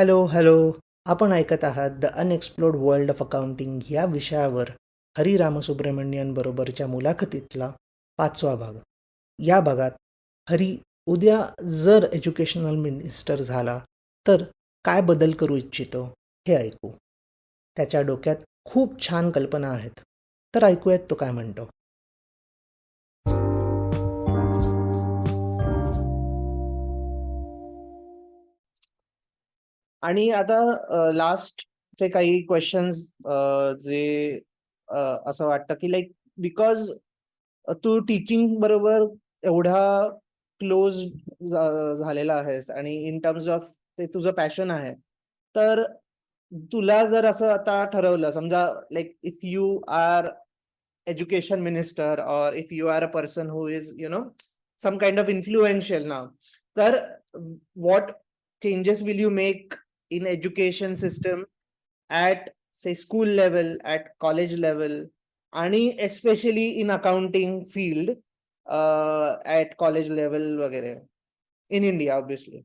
Hello hello. आपण ऐकत आहात the unexplored world of accounting या विषयावर हरी रामसुब्रमण्यन बरोबरच्या मुलाखतीतला पाचवा भाग. या भागात हरी उद्या जर एज्युकेशनल मिनिस्टर झाला तर काय बदल करू इच्छितो हे ऐकू. त्याच्या डोक्यात खूप छान कल्पना आहेत. तर ऐकूयात तो काय म्हणतो. आणि आता लास्टचे काही क्वेश्चन्स जे असं वाटतं की लाईक बिकॉज तू टीचिंग बरोबर एवढा क्लोज झालेला आहेस आणि इन टर्म्स ऑफ ते तुझं पॅशन आहे तर तुला जर असं आता ठरवलं समजा like if you are education minister और if you are a person who is you know some kind of influential ना तर what changes will you make in education system at say school level at college level आणि especially in accounting field uh, at college level वगैरे in India obviously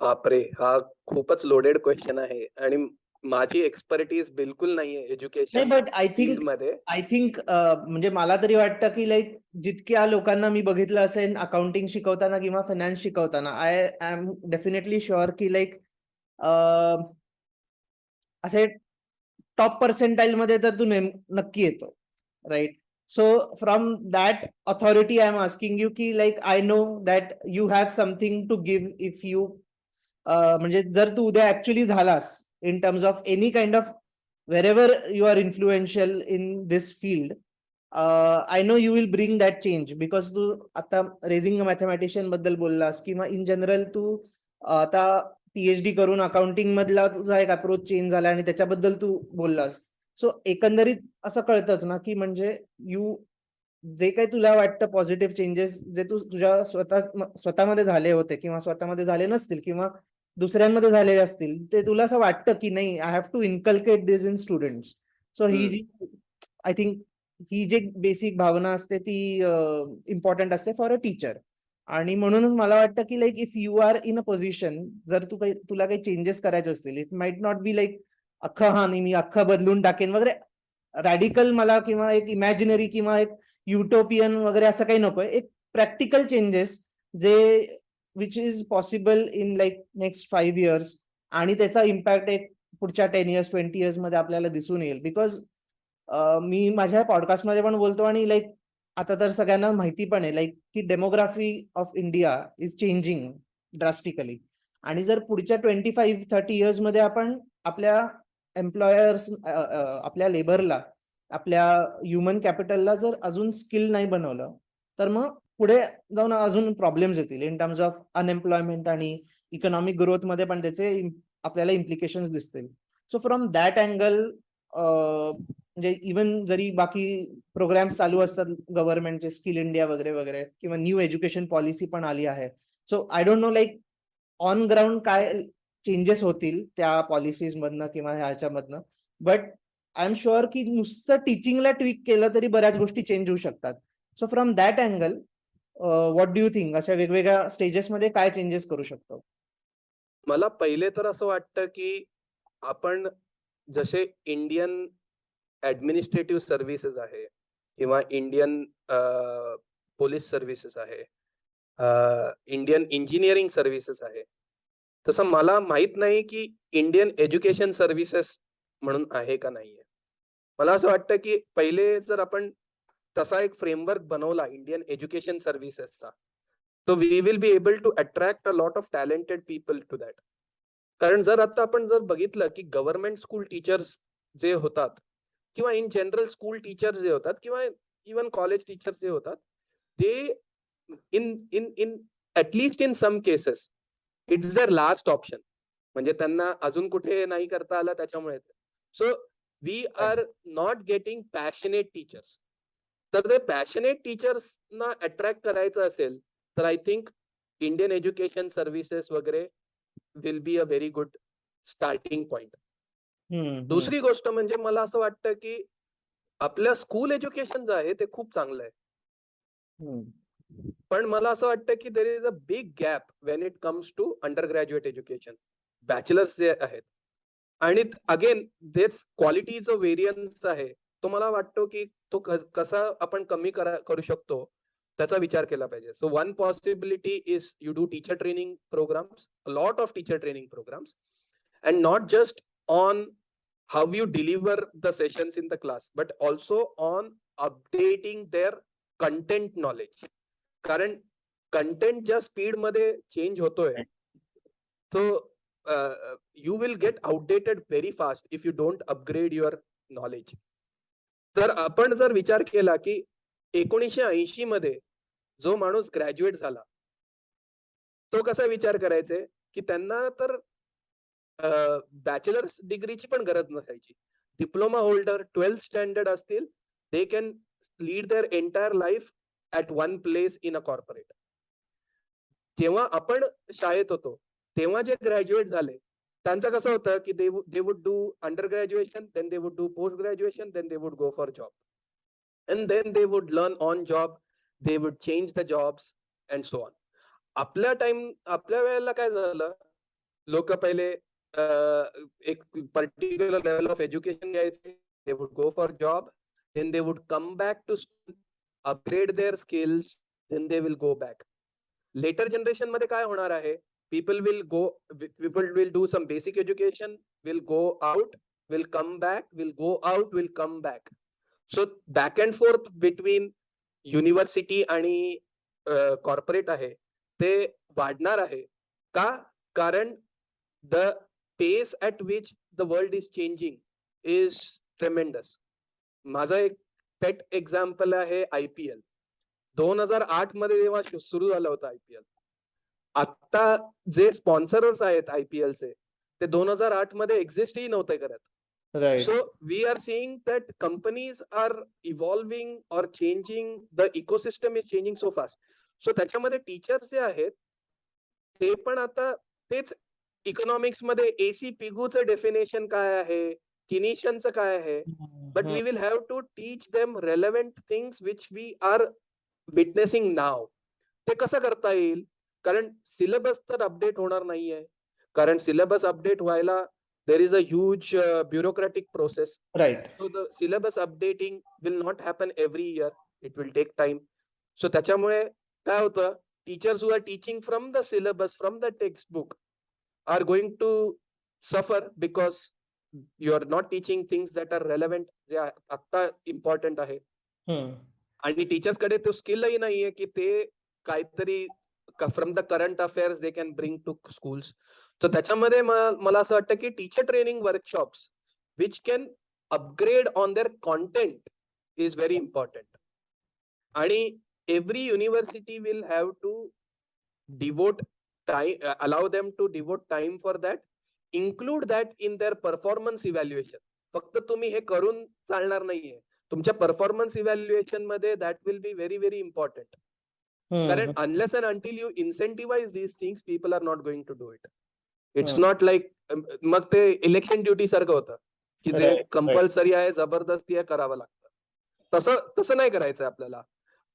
बापरे हा खूपच loaded question आहे आणि माझी एक्सपर्टीज बिलकुल नाहीये नाही एज्युकेशन बट आय थिंकमध्ये आय थिंक म्हणजे मला तरी वाटतं की लाईक जितक्या लोकांना मी बघितलं असेल अकाउंटिंग शिकवताना किंवा फायनान्स शिकवताना आय एम डेफिनेटली शुअर की लाईक असे टॉप पर्सेंटाईल मध्ये तर तू नेम नक्की येतो right so from that authority I am asking you की like I know that you have something to give if you म्हणजे जर तू उद्या ऍक्च्युली झालास in terms of any kind of wherever you are influential in this field uh, i know you will bring that change because तू आता raising मॅथमॅटिशियनबद्दल बोललास किंवा in general तू आता PhD करून accounting मधला तुझा एक अप्रोच चेंज झाला आणि त्याच्याबद्दल तू बोललास. सो एकंदरीत असं कळतंच ना की म्हणजे यू जे काही तुला वाटतं पॉझिटिव्ह चेंजेस जे तू तुझ्या स्वतः स्वतःमध्ये झाले होते किंवा स्वतःमध्ये झाले नसतील किंवा दुसऱ्यांमध्ये झालेले असतील ते तुला असं वाटतं की नाही I have to inculcate this in students so ही. जी आय थिंक ही जी बेसिक भावना असते ती इम्पॉर्टंट असते फॉर अ टीचर आणि म्हणूनच मला वाटतं की like if you are in a position जर तू काही तुला काही चेंजेस करायचे असतील it might not be like अख्खं हा नाही मी अख्खं बदलून टाकेन वगैरे. रॅडिकल मला किंवा एक इमॅजिनरी किंवा एक युटोपियन वगैरे असं काही नकोय. एक प्रॅक्टिकल चेंजेस जे which is possible in like next five years आणि त्याचा इम्पॅक्ट एक पुढच्या टेन इयर्स ट्वेंटी इयर्समध्ये आपल्याला दिसून येईल. बिकॉज मी माझ्या पॉडकास्टमध्ये पण बोलतो आणि लाईक आता तर सगळ्यांना माहिती पण आहे लाईक की demography of India is changing drastically आणि जर पुढच्या ट्वेंटी फाईव्ह थर्टी इयर्समध्ये आपण आपल्या एम्प्लॉयर्स आपल्या लेबरला आपल्या ह्युमन कॅपिटलला जर अजून स्किल नाही बनवलं तर मग पुढे जाऊन अजून प्रॉब्लेम्स येतील. इन टर्म्स ऑफ अनएम्प्लॉयमेंट आणि इकॉनॉमिक ग्रोथमध्ये पण त्याचे आपल्याला इम्प्लिकेशन दिसतील. सो फ्रॉम दॅट अँगल म्हणजे इवन जरी बाकी प्रोग्राम्स चालू असतात गव्हर्नमेंटचे स्किल इंडिया वगैरे वगैरे किंवा न्यू एज्युकेशन पॉलिसी पण आली आहे. So I don't know like on ground काय चेंजेस होतील त्या पॉलिसीज मधनं किंवा ह्याच्यामधनं बट आय एम शुअर की नुसतं टीचिंगला ट्विक केलं तरी बऱ्याच गोष्टी चेंज होऊ शकतात. So from that angle what do you think अशा वेगवेगळ्या स्टेजेस मध्ये काय चेंजेस करू शकतो? मला पहिले तर असं वाटतं की आपण जसे इंडियन ऍडमिनिस्ट्रेटिव्ह सर्व्हिसेस आहे किंवा इंडियन पोलीस सर्व्हिसेस आहे इंडियन इंजिनिअरिंग सर्व्हिसेस आहे तसं मला माहीत नाही की इंडियन एज्युकेशन सर्व्हिसेस म्हणून आहे का नाहीये. मला असं वाटतं की पहिले जर आपण तसा एक फ्रेमवर्क बनवला इंडियन एज्युकेशन सर्व्हिसेसचा so we will be able to attract a lot of talented people to that. कारण जर आता आपण जर बघितलं की गव्हर्नमेंट स्कूल टीचर्स जे होतात किंवा इन जनरल स्कूल टीचर्स जे होतात किंवा इवन कॉलेज टीचर्स जे होतात ते in in in at least in some cases it's their last option म्हणजे त्यांना अजून कुठे नाही करता आलं त्याच्यामुळे. So we are not getting passionate teachers तर ते पॅशनेट टीचर्सना अट्रॅक्ट करायचं असेल तर I think Indian education services वगैरे will be a very good starting point दुसरी गोष्ट म्हणजे मला असं वाटतं की आपल्या स्कूल एज्युकेशन जे आहे ते खूप चांगलं आहे. पण मला असं वाटतं की there is a big gap when it comes to undergraduate education bachelors जे आहेत. आणि अगेन तेच क्वालिटीचं व्हेरियन्स आहे. तो मला वाटतो की तो कसा आपण कमी करू शकतो त्याचा विचार केला पाहिजे. So one possibility is you do teacher training programmes lot of teacher training programmes and not just on how you deliver the session in the class but also on updating their content knowledge कारण content ज्या स्पीडमध्ये change होतोय so you will get outdated very fast if you don't upgrade your knowledge तर आपण जर विचार केला की एकोणीसशे ऐंशी मध्ये जो माणूस ग्रॅज्युएट झाला तो कसा विचार करायचे? की त्यांना तर बॅचलर्स डिग्रीची पण गरज नसायची. डिप्लोमा होल्डर ट्वेल्थ स्टँडर्ड असतील they can lead their entire life at one place in a corporate जेव्हा आपण शाळेत होतो तेव्हा जे ग्रॅज्युएट झाले त्यांचं कसं होतं की they they would do undergraduation then they would do post graduation then they would go for job and then they would learn on job they would change the jobs and so on आपल्या time आपल्या वेळेला काय झालं? लोक पहिले एक particular level of education घ्यायचे. They would go for job then they would come back to upgrade their skills then they will go back later जनरेशनमध्ये काय होणार आहे? people will go wi- people will do some basic education will go out will come back will go out will come back so back and forth between university आणि corporate आहे ते वाढणार आहे का कारण the pace at which the world is changing is tremendous माझा एक pet example आहे आय पी एल दोन हजार आठ मध्ये जेव्हा शु- सुरू झालं होतं आय पी एल आता जे स्पॉन्सरर्स आहेत आय पी एलचे ते दोन हजार आठमध्ये एक्झिस्ट ही नव्हते करत. So we are seeing that companies are evolving or changing the ecosystem is changing so fast so त्याच्यामध्ये टीचर्स जे आहेत ते पण आता तेच इकॉनॉमिक्समध्ये एसी पिगूच डेफिनेशन काय आहे किनिशनच काय आहे? But we will have to teach them relevant things which we are witnessing now ते कसं करता येईल? कारण सिलेबस तर अपडेट होणार नाहीये. कारण सिलेबस अपडेट व्हायला there is a huge bureaucratic process right the syllabus updating will not happen every year it will take time so त्याच्यामुळे काय होतं? Teachers who are teaching from the syllabus from the textbook are going to suffer because you are not teaching things that are relevant जे आत्ता important आहे. आणि टीचर्सकडे तो स्किलही नाहीये की ते काहीतरी from the current affairs they can bring to schools तर त्याच्यामध्ये मला असं वाटतं की teacher training workshops which can upgrade on their content is very important आणि every university will have to devote time allow them to devote time for that include that in their performance evaluation फक्त तुम्ही हे करून चालणार नाहीये. तुमच्या performance इव्हॅल्युएशनमध्ये that will be very very important कारण unless and until you incentivise these things people are not going to do it it's. Not like मग ते इलेक्शन ड्युटी सारखं होतं की जे. कंपल्सरी आहे जबरदस्ती आहे करावं लागतं तसं तसं नाही करायचं आपल्याला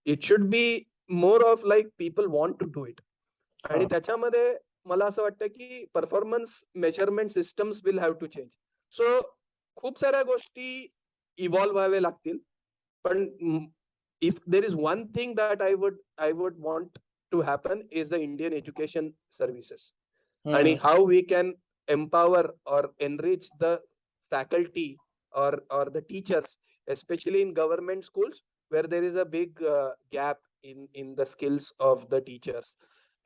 it should be more of like people want to do it आणि. त्याच्यामध्ये मला असं वाटतं की performance measurement systems will have to change so खूप साऱ्या गोष्टी इव्हॉल्व्ह व्हावे लागतील पण if there is one thing that I would I would want to happen is the Indian education services आणि how we can empower or enrich the faculty or or the teachers especially in government schools where there is a big uh, gap in in the skills of the teachers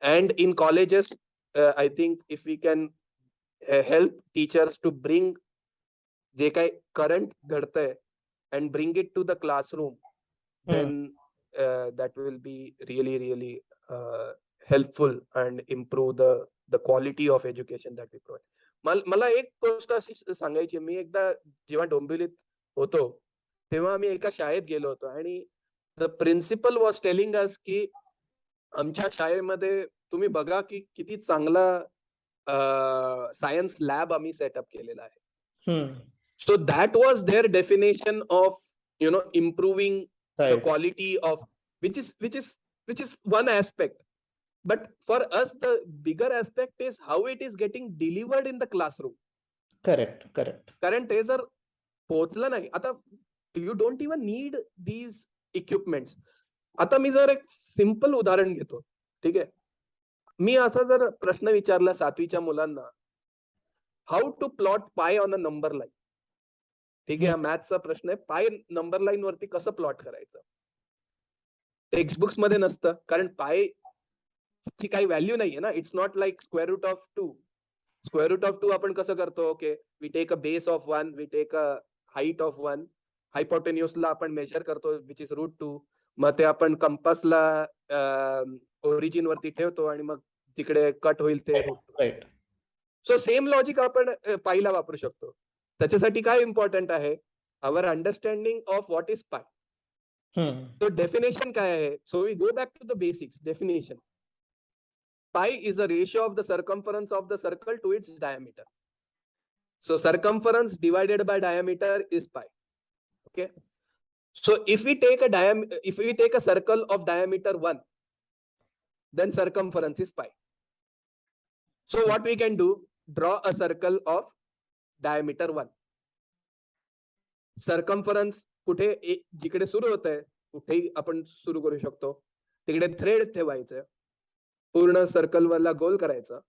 and in colleges uh, i think if we can uh, help teachers to bring जे काही current घडतंय and bring it to the classroom Then uh, that will be really really uh, helpful and improve the the quality of education that we provide. मल एक गोष्ट अशी सांगायची मी एकदा जेव्हा डोंबिवलीत होतो तेव्हा आम्ही एका शाळेत गेलो होतो आणि the principal was telling us की आमच्या शाळेमध्ये तुम्ही बघा की किती चांगला सायन्स लॅब आम्ही सेटअप केलेला आहे. So that was their definition of you know improving the quality of which is which is which is one aspect. But for us, the bigger aspect is how it is getting delivered in the classroom. Correct correct कारण ते जर पोहोचलं नाही आता you don't even need these equipments आता मी जर एक सिंपल उदाहरण घेतो ठीक आहे मी असा जर प्रश्न विचारला सातवीच्या मुलांना how to plot pi on a number line ठीक आहे मॅथचा प्रश्न आहे. पाय नंबर लाईन वरती कसं प्लॉट करायचं? टेक्स्टबुक्समध्ये नसतं कारण पाय ची काही व्हॅल्यू नाहीये ना. It's not like square root of two square root of two आपण कसं करतो? Okay we take a base of one we take a height of one हायपोटेन्युसला आपण मेजर करतो विच इज रूट टू मग ते आपण कंपासला ओरिजिन वरती ठेवतो आणि मग तिकडे कट होईल ते. सो सेम लॉजिक आपण पायला वापरू शकतो. त्याच्यासाठी काय इम्पॉर्टंट आहे our understanding of what is pie So definition काय आहे? So we go back to the basics. Definition. Pi is the ratio of the circumference of the circle to its diameter. So circumference divided by diameter is pi. Okay. So if we take a diam, if we take a circle of diameter one, then circumference is pi. So what we can do? Draw a circle of diameter one circumference कुठे जिकडे सुरू होत आहे कुठेही आपण सुरू करू शकतो. तिकडे थ्रेड ठेवायचं. पूर्ण सर्कल वरला गोल करायचं.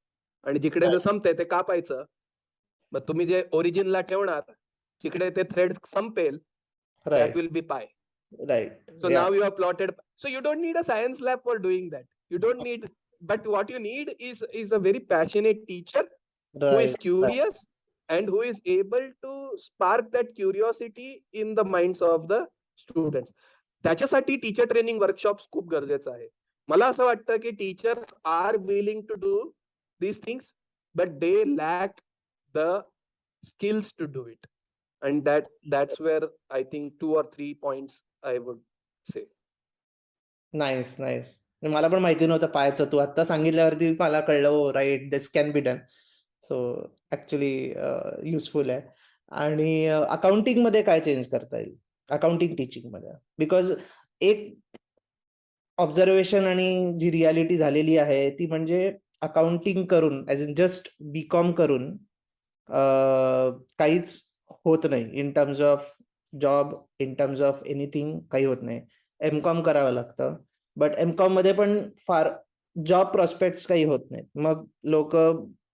आणि जिकडे जे संपतंय ते कापायचं. मग तुम्ही जे ओरिजिनला ठेवणार तिकडे ते थ्रेड संपेल that will be pi right so now you are plotted so you don't need a science lab for doing that you don't need but what you need is is a very passionate teacher who is curious and who is able to spark that curiosity in the minds of the students. त्याच्यासाठी teacher training workshop खूप गरजेचं आहे. मला असं वाटतं की teacher are willing to do these things but they lack the skills to do it and that that's where I think two or three point I would say nice nice मला पण माहिती नव्हतं पायाचं. तू आता सांगितल्यावरती मला कळलं right this can be done so actually useful uh, आहे. आणि uh, अकाउंटिंगमध्ये काय चेंज करता येईल? अकाउंटिंग टीचिंगमध्ये. बिकॉज एक ऑब्झर्वेशन आणि जी रियालिटी झालेली आहे ती म्हणजे अकाउंटिंग करून as in just B com करून uh, काहीच होत नाही in terms of job in terms of anything काही होत नाही. एम कॉम करावं लागतं. बट एम कॉममध्ये पण फार जॉब प्रॉस्पेक्ट काही होत नाहीत. मग लोक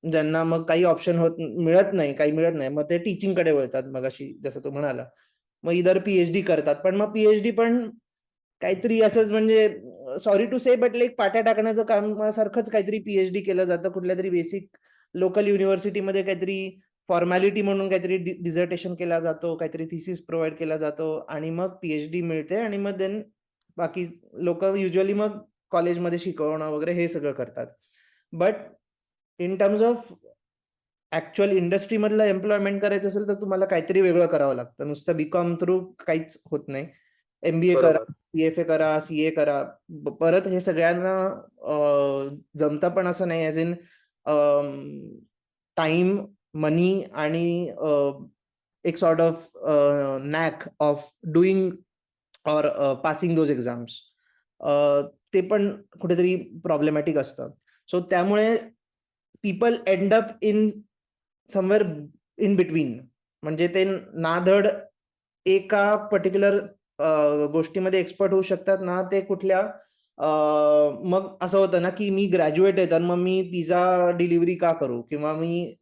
ज्यांना मग काही ऑप्शन होत मिळत नाही काही मिळत नाही मग ते टीचिंगकडे वळतात मग अशी जसं तू म्हणाला. मग इधर पीएचडी करतात पण मग पीएचडी पण काहीतरी असंच म्हणजे sorry to say but like पाट्या टाकण्याचं कामासारखंच काहीतरी पीएचडी केलं जातं कुठल्या तरी बेसिक लोकल युनिव्हर्सिटीमध्ये काहीतरी फॉर्मॅलिटी म्हणून काहीतरी डिझर्टेशन केला जातो काहीतरी थिसिस प्रोव्हाइड केला जातो आणि मग पीएचडी मिळते आणि मग देन बाकी लोक युजली मग कॉलेजमध्ये शिकवणं वगैरे हे सगळं करतात. But in terms of actual industry मधलं एम्प्लॉयमेंट करायचं असेल तर तुम्हाला काहीतरी वेगळं करावं लागतं. नुसतं बीकॉम थ्रू काहीच होत नाही. एमबीए करा पीएफए करा सीए करा. परत हे सगळ्यांना जमतं पण असं नाही. ऍज इन टाइम मनी आणि एक sort of knack of doing or passing those exams ते पण कुठेतरी प्रॉब्लेमॅटिक असतं. सो त्यामुळे people end up in somewhere in between म्हणजे ते ना धड एका पर्टिक्युलर गोष्टीमध्ये एक्सपर्ट होऊ शकतात ना ते कुठल्या मग असं होतं ना की मी ग्रॅज्युएट आहे तर मग मी पिझ्झा डिलिव्हरी का करू? किंवा मी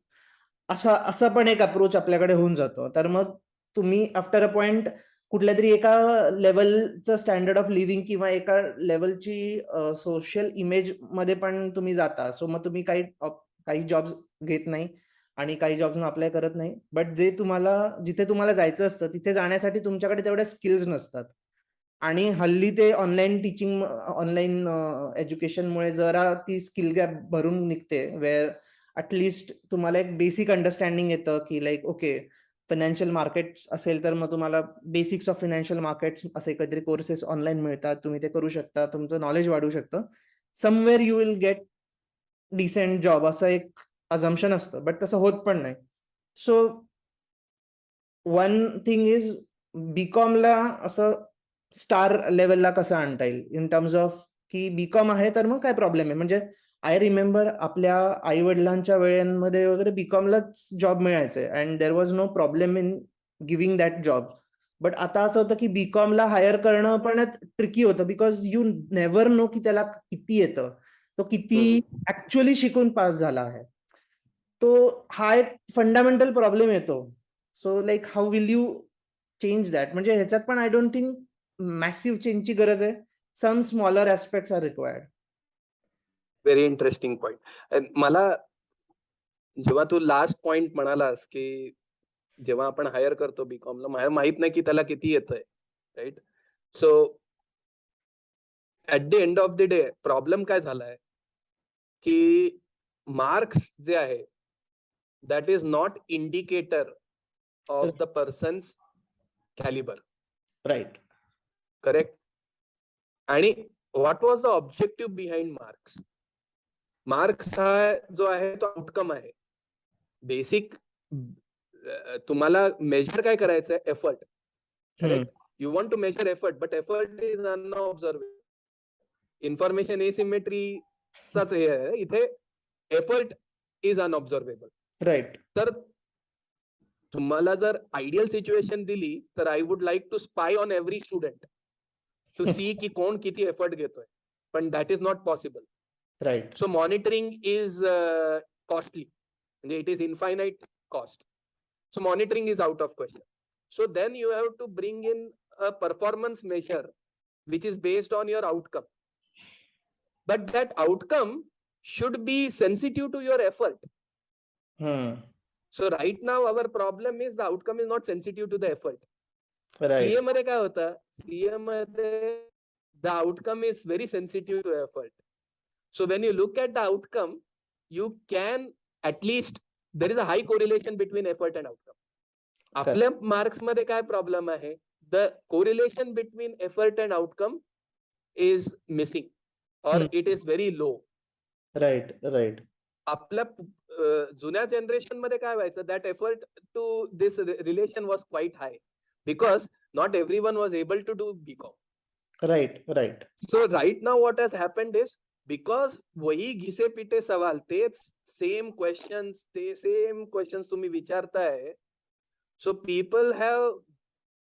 असा असा पण एक अप्रोच आपल्याकडे होऊन जातो. तर मग तुम्ही आफ्टर अ पॉइंट कुठल्या तरी एका लेवलचं स्टँडर्ड ऑफ लिव्हिंग किंवा एका लेवलची सोशल इमेजमध्ये पण तुम्ही जाता. सो मग तुम्ही काही काही जॉब्स घेत नाही आणि काही जॉब्स अप्लाय करत नाही. बट जे तुम्हाला जिथे तुम्हाला जायचं असतं तिथे जाण्यासाठी तुमच्याकडे तेवढ्या स्किल्स नसतात. आणि हल्ली ते ऑनलाईन टीचिंग ऑनलाईन एज्युकेशनमुळे जरा ती स्किल गॅप भरून निघते वेअर ॲटलिस्ट तुम्हाला एक बेसिक अंडरस्टँडिंग येतं की लाईक ओके फायनान्शियल मार्केट्स असेल तर मग तुम्हाला बेसिक्स ऑफ फायनान्शियल मार्केट्स असे काहीतरी कोर्सेस ऑनलाईन मिळतात तुम्ही ते करू शकता तुमचं नॉलेज वाढू शकतं. Somewhere you will get decent job असं एक अझम्पशन असतं बट तसं होत पण नाही. सो वन थिंग इज बीकॉमला असं स्टार लेवलला कसं आणता येईल? इन टर्म्स ऑफ की बीकॉम आहे तर मग काय प्रॉब्लेम आहे? म्हणजे आय रिमेंबर आपल्या आई वडिलांच्या वेळेमध्ये वगैरे बीकॉमलाच जॉब मिळायचे and there was no problem in giving that job but आता असं होतं की बीकॉमला हायर करणं पण ट्रिकी होतं बिकॉज यू नेव्हर नो की त्याला किती येतं. तो किती ऍक्च्युअली शिकून पास झाला आहे. तो हा एक फंडामेंटल प्रॉब्लेम येतो. So like how will you change that म्हणजे ह्याच्यात पण आय डोंट थिंक मॅसिव्ह चेंजची गरज आहे. Some smaller aspects are required very interesting point मला जेव्हा तू लास्ट पॉइंट म्हणालास की जेव्हा आपण हायर करतो बीकॉमला मला माहीत नाही की त्याला किती येतंय right so at the end of the day problem काय झालाय? की मार्क्स जे आहे that is not indicator of the person's calibre right correct आणि what was the objective behind marks marks हा जो आहे तो आउटकम आहे. बेसिक तुम्हाला मेजर काय करायचं आहे effort you want to measure effort but effort is unobservable information एसिमेट्रीचाच हे आहे इथे एफर्ट इज अनऑब्झर्वेबल राईट तर तुम्हाला जर आयडियल सिच्युएशन दिली तर I would like to spy on every student to see की कोण किती एफर्ट घेतोय. पण that is not possible right so monitoring is costly म्हणजे it is infinite cost so monitoring is out of question so then you have to bring in a performance measure which is based on your outcome but that outcome should be sensitive to your effort So right now our problem is the outcome is not sensitive to the effort. Right CA मध्ये काय होतं CA मध्ये the outcome is very sensitive to effort. So when you look at the outcome, you can at least there is a high correlation between effort and outcome. आपल्या मार्क्समध्ये काय problem आहे the correlation between effort and outcome is missing और. It is very low right right आपल्या जुन्या जनरेशनमध्ये काय व्हायचं that effort to this relation was quite high because not every one was able to do B com right right so right now what has happened is because वही घिसे पिटे सवाल तेच सेम क्वेश्चन्स ते सेम क्वेश्चन्स तुम्ही विचारताय. So people have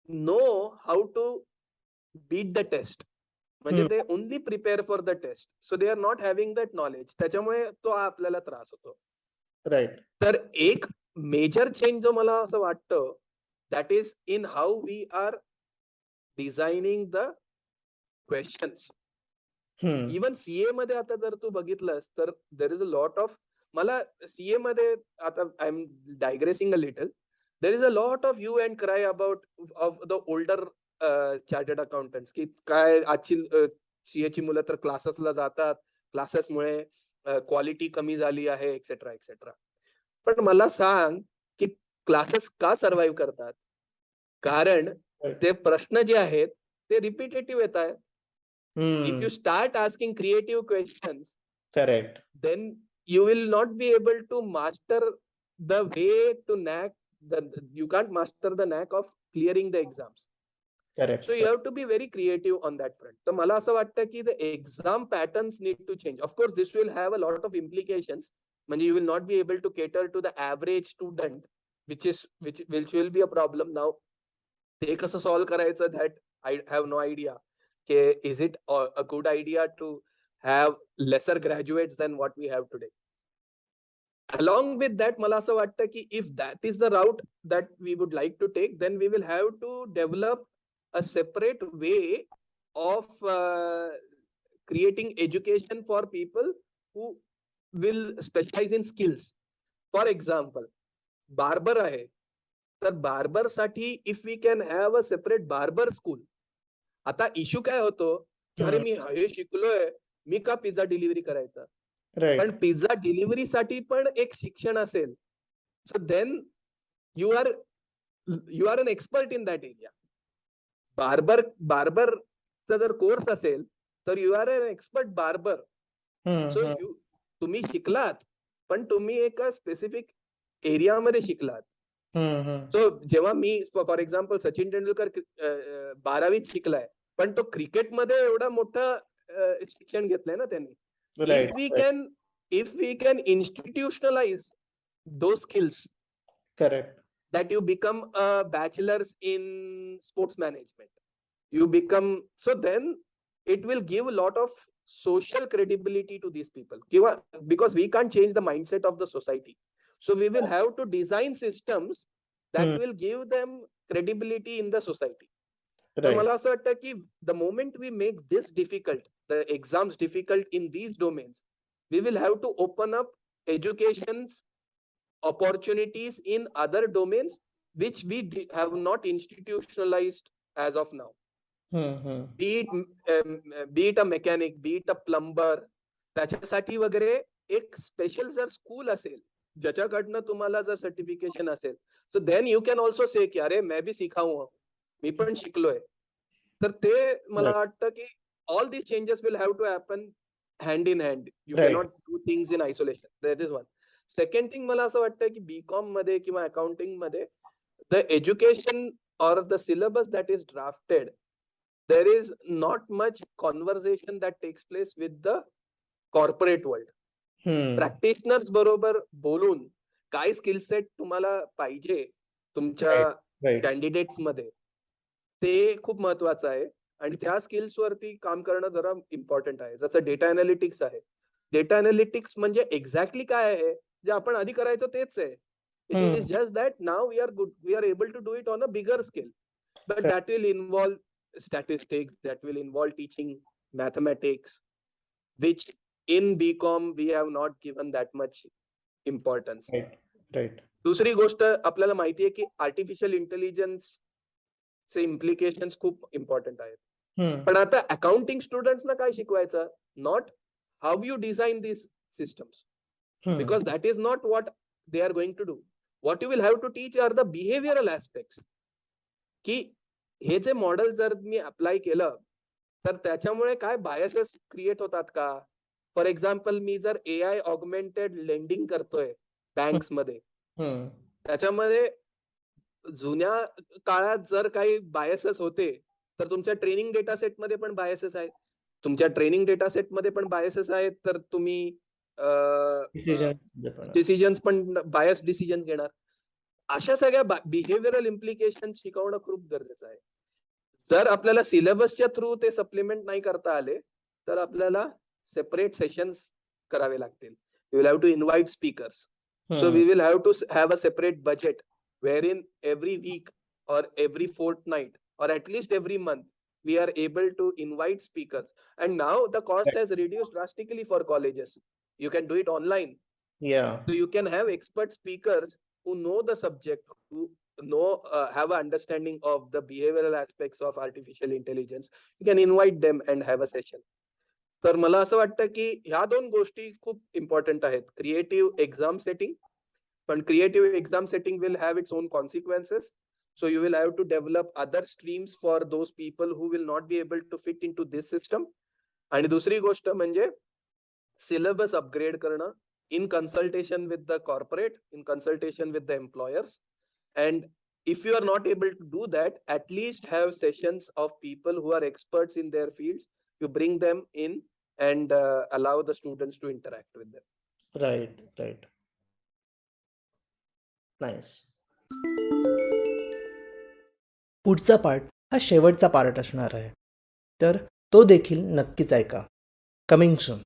know how to beat the test म्हणजे. ते only prepare for the test so they are not having that knowledge त्याच्यामुळे तो आपल्याला त्रास होतो. राईट तर एक मेजर चेंज जो मला असं वाटतं that is in how we are designing the questions even CA मध्ये आता जर तू बघितलंस तर there is a lot of मला सीए मध्ये आता I am digressing a little there is a lot of you and cry about of the older chartered accountant की काय आजची सी एची मुलं तर क्लासेसला जातात. क्लासेसमुळे क्वालिटी कमी झाली आहे एक्सेट्रा एक्सेट्रा पण मला सांग की क्लासेस का सर्वाईव्ह करतात? कारण ते प्रश्न जे आहेत ते रिपिटेटिव्ह येत आहे if you start asking creative question correct then you will not be able to master the way to knack the you can't master the knack of clearing the exams correct so you have to be very creative on that front तर मला असं वाटतं की the exam patterns need to change of course this will have a lot of implications म्हणजे you will not be able to cater to the average student which is which which will be a problem now ते कसं solve करायचं that I have no idea K is it a, a good idea to have lesser graduates than what we have today along with that मला असं वाटतं की if that is the route that we would like to take then we will have to develop a separate way of uh, creating education for people who will specialize in skills. For example barber आहे. तर बार्बरसाठी if we can have a separate barber school आता issue काय होतो? अरे मी हे शिकलोय मी का pizza delivery करायचा? पण पिझ्झा डिलिव्हरी साठी पण एक शिक्षण असेल. So then you are you are an expert in that area barber बार्बरचा जर कोर्स असेल तर you are an expert barber so you तुम्ही शिकलात पण तुम्ही एका स्पेसिफिक एरियामध्ये शिकलात सो जेव्हा मी फॉर एक्झाम्पल सचिन तेंडुलकर बारावीत शिकलाय पण तो क्रिकेटमध्ये एवढा मोठा शिक्षण घेतलंय ना त्यांनी. We right. can if we can institutionalize those skills correct. that you become a bachelor's in sports management you become so then it will give a lot of social credibility to these people किंवा because we can't change the mindset of the society so we will have to design systems that Hmm. will give them credibility in the society तर right. मला असं वाटतं की the moment we make this difficult the exams difficult in these domains we will have to open up education's opportunities in other domains which we di- have not institutionalized as of now हं, हं. be it m- um, uh, be it a mechanic be it a plumber त्याच्यासाठी वगैरे एक special जर school असेल ज्याच्याकडनं तुम्हाला जर certification असेल so then you can also say की अरे मैं भी सीखा हूं मी पण शिकलोय तर ते मला Right. वाटतं की all these changes will have to happen hand in hand you Right. Cannot do things in isolation that is one second thing मला असं वाटतं की बीकॉममध्ये किंवा अकाउंटिंगमध्ये the education or the syllabus that is drafted is not much conversation that takes place with the corporate world. हं. Practitioners बरोबर बोलून काय स्किल सेट तुम्हाला पाहिजे तुमच्या. कॅन्डिडेट्समध्ये ते खूप महत्वाचं आहे. आणि त्या स्किल्स वरती काम करणं जरा इम्पॉर्टंट आहे. जसं डेटा अनालिटिक्स आहे. डेटा अनालिटिक्स म्हणजे एक्झॅक्टली काय आहे? जे आपण आधी करायचो तेच आहे it. Is just that now we are good we are able to do it on a bigger scale but. That will involve that will involve teaching mathematics which in bcom we have not given that much importance right, right. दुसरी गोष्ट आपल्याला माहिती आहे की artificial intelligence चे implications खूप important आहेत. पण आता अकाउंटिंग स्टुडंट्सना काय शिकवायचं not how you design this systems hmm. because that is not what they are going to do. What you will have to teach are the behavioral aspects. की हे जे मॉडेल जर मी अप्लाय केलं तर त्याच्यामुळे काय बायसेस क्रिएट होतात का? फॉर एक्झाम्पल मी जर ए आय ऑगमेंटेड लेंडिंग करतोय बँक्समध्ये हं. त्याच्यामध्ये जुन्या काळात जर काही बायसेस होते तर तुमच्या ट्रेनिंग डेटा सेटमध्ये पण बायसेस आहेत. तुमच्या ट्रेनिंग डेटा सेटमध्ये पण बायसेस आहेत तर तुम्ही डिसिजन म्हणजे पण. बायस डिसिजन घेणार. अशा सगळ्या बिहेव्हिअरल इम्प्लिकेशन शिकवणं खूप गरजेचं आहे. जर आपल्याला सिलेबसच्या थ्रू ते सप्लिमेंट नाही करता आले तर आपल्याला सेपरेट सेशन्स करावे लागतील. You will have to invite speakers so we will have to have a separate budget where in every week or every fortnight or at least every month we are able to invite speakers and now the cost has reduce drastically for colleges You can do it online. Yeah. So you can have expert speakers who know the subject, who know, uh, have an understanding of the behavioral aspects of artificial intelligence. You can invite them and have a session. तर मला असं वाटतं की ह्या दोन गोष्टी खूप important आहेत क्रिएटिव्ह एक्झाम सेटिंग पण creative exam setting will have its own consequences so you will have to develop other streams for those people who will not be able to fit in to this system आणि दुसरी गोष्ट म्हणजे syllabus upgrade करणं in consultation with the corporate, in consultation with the employers. And if you are not able to do that, at least have sessions of people who are experts in their fields. You bring them in and uh, allow the students to interact with them. Right, right. Nice. पुढचा part हा शेवटचा part असणार आहे तर तो देखील नक्कीच ऐका कमिंग सून